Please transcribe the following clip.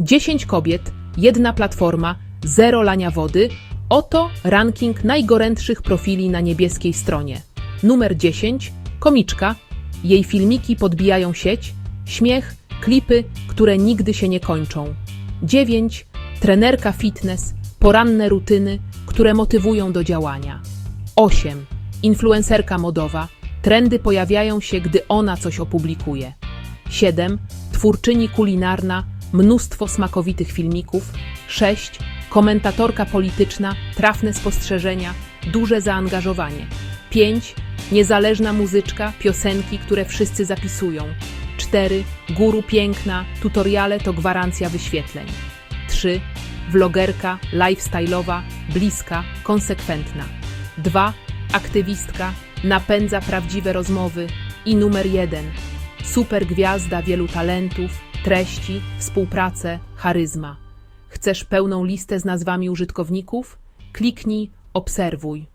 10 kobiet, jedna platforma, zero lania wody. Oto ranking najgorętszych profili na niebieskiej stronie. Numer 10. Komiczka. Jej filmiki podbijają sieć. Śmiech, klipy, które nigdy się nie kończą. 9. Trenerka fitness. Poranne rutyny, które motywują do działania. 8. Influencerka modowa. Trendy pojawiają się, gdy ona coś opublikuje. 7. Twórczyni kulinarna, mnóstwo smakowitych filmików. 6. Komentatorka polityczna, trafne spostrzeżenia, duże zaangażowanie. 5. Niezależna muzyczka, piosenki, które wszyscy zapisują. 4. Guru piękna, tutoriale to gwarancja wyświetleń. 3. Vlogerka, lifestyle'owa, bliska, konsekwentna. 2. Aktywistka, napędza prawdziwe rozmowy. I numer 1. Super gwiazda wielu talentów, treści, współpracę, charyzma. Chcesz pełną listę z nazwami użytkowników? Kliknij Obserwuj.